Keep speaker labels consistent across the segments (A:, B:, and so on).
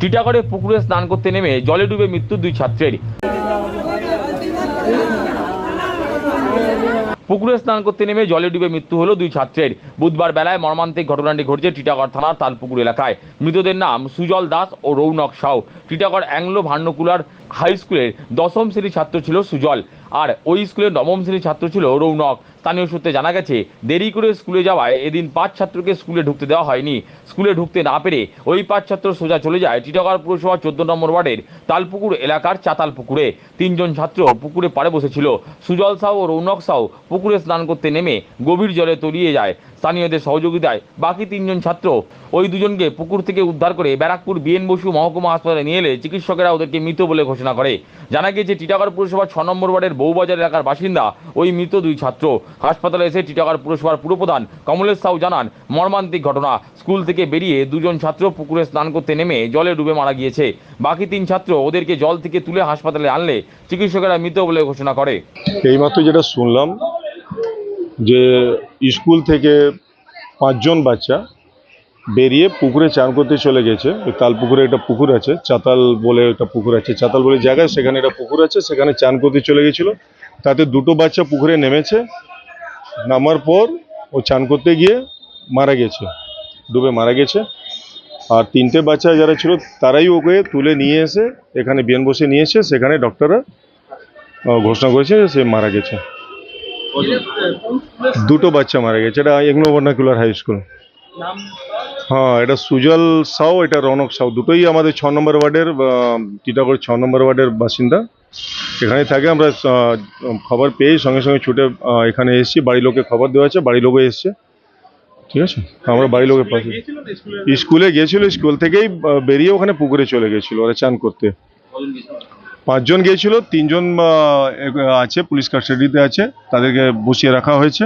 A: টিটাগড়ে পুকুরে স্নান করতে নেমে জলে ডুবে মৃত্যু দুই ছাত্রের পুকুরে স্নান করতে নেমে জলে ডুবে মৃত্যু হলো দুই ছাত্রের। বুধবার বেলায় মর্মান্তিক ঘটনাটি ঘটেছে টিটাগড় থানার তালপুকুর এলাকায়। মৃতদের নাম সুজল দাস ও Raunak Shaw. Titagarh Anglo vernacular high স্কুলের দশম শ্রেণির ছাত্র ছিল সুজল। আর ওই স্কুলের নবম শ্রেণির ছাত্র ছিল রৌনক। স্থানীয় সূত্রে জানা গেছে, দেরি করে স্কুলে যাওয়ায় এদিন পাঁচ ছাত্রকে স্কুলে ঢুকতে দেওয়া হয়নি। স্কুলে ঢুকতে না পেরে ওই পাঁচ ছাত্র সোজা চলে যায় টিটাগড় পুরসভা চোদ্দ নম্বর ওয়ার্ডের তালপুকুর এলাকার চাতাল পুকুরে। তিনজন ছাত্র পুকুরে পাড়ে বসেছিল। সুজল সাউ ও রৌনক সাউ পুকুরে স্নান করতে নেমে গভীর জলে তলিয়ে যায়। স্থানীয়দের সহযোগিতায় বাকি তিনজন ছাত্র ওই দুজনকে পুকুর থেকে উদ্ধার করে ব্যারাকপুর বিএন বসু মহকুমা হাসপাতালে নিয়ে এলে চিকিৎসকেরা ওদেরকে মৃত বলে ঘোষণা করে। জানা গিয়েছে টিটাগড় পুরসভার ছ নম্বর ওয়ার্ডের বউবাজার এলাকার বাসিন্দা, ওই মৃত দুই ছাত্র। হাসপাতালে এসে টিটাগড় পুরসভার পুরপ্রধান কমলেশ সাউ জানান, মর্মান্তিক ঘটনা। স্কুল থেকে বেরিয়ে দুজন ছাত্র পুকুরে স্নান করতে নেমে জলে ডুবে মারা গিয়েছে। বাকি তিন ছাত্র ওদেরকে জল থেকে তুলে হাসপাতালে আনলে চিকিৎসকেরা মৃত বলে ঘোষণা করে।
B: এইমাত্র যেটা শুনলাম, যে স্কুল থেকে পাঁচজন বাচ্চা বেরিয়ে পুকুরে চান করতে চলে গেছে। ওই তালপুকুরে একটা পুকুর আছে, চাতাল বলে একটা পুকুর আছে। চাতাল বলে জায়গায় সেখানে একটা পুকুর আছে, সেখানে চান করতে চলে গেছিল। তাতে দুটো বাচ্চা পুকুরে নেমেছে। নামার পর ও চান করতে গিয়ে মারা গেছে, ডুবে মারা গেছে। আর তিনটে বাচ্চা যারা ছিল, তারাই ওকে তুলে নিয়ে এসে এখানে বিয়ান বসে নিয়ে এসে সেখানে ডক্টররা ঘোষণা করেছে সে মারা গেছে। দুটো বাচ্চা মারা গেছে। এটা এগনো ভার্নাকুলার হাই স্কুল। হ্যাঁ এটা সুজল সাউ এটা রনক সাউ। দুটোই আমাদের ছ নম্বর ওয়ার্ডের টিটাগড় ছ নম্বর ওয়ার্ডের বাসিন্দা। এখানে থাকে আমরা খবর পেয়ে সঙ্গে সঙ্গে ছুটে এখানে এসেছি। বাড়ির লোকে খবর দেওয়া আছে বাড়ির লোকও এসছে। ঠিক আছে? আমরা বাড়ির লোকের পাশে স্কুলে গিয়েছিল স্কুল থেকেই বেরিয়ে ওখানে পুকুরে চলে গেছিল ওরা চান করতে। পাঁচজন গিয়েছিল তিনজন আছে পুলিশ কাস্টাডিতে আছে তাদেরকে বসিয়ে রাখা হয়েছে।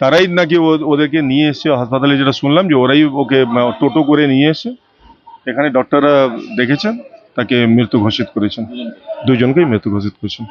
B: তারাই নাকি ওদেরকে নিয়ে এসছে হাসপাতালে যেটা শুনলাম যে ওরাই ওকে টোটো করে নিয়ে এসে এখানে ডক্টররা দেখেছেন, তাকে মৃত্যু ঘোষিত করেছেন। দুজনকেই মৃত্যু ঘোষিত করেছেন।